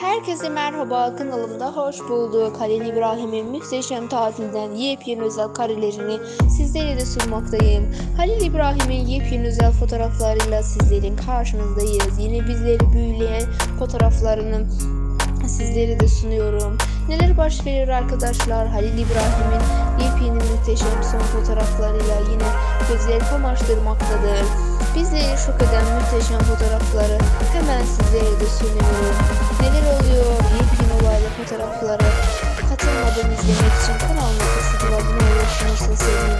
Herkese merhaba kanalımda hoş bulduk. Halil İbrahim'in muhteşem tatilden yepyeni özel karelerini sizlere de sunmaktayım. Halil İbrahim'in yepyeni özel fotoğraflarıyla sizlerin karşınızdayız. Yine bizleri büyüleyen fotoğraflarını sizlere de sunuyorum. Neler baş verir arkadaşlar? Halil İbrahim'in yepyeni muhteşem son fotoğraflarıyla yine gözleri kamaştırmaktadır. Bizleri şok eden muhteşem fotoğrafları hemen sizlere de sunuyorum fotoğrafları. Katılmadan izlemek için kanalıma kesinlikle abone olursanız sevinirim.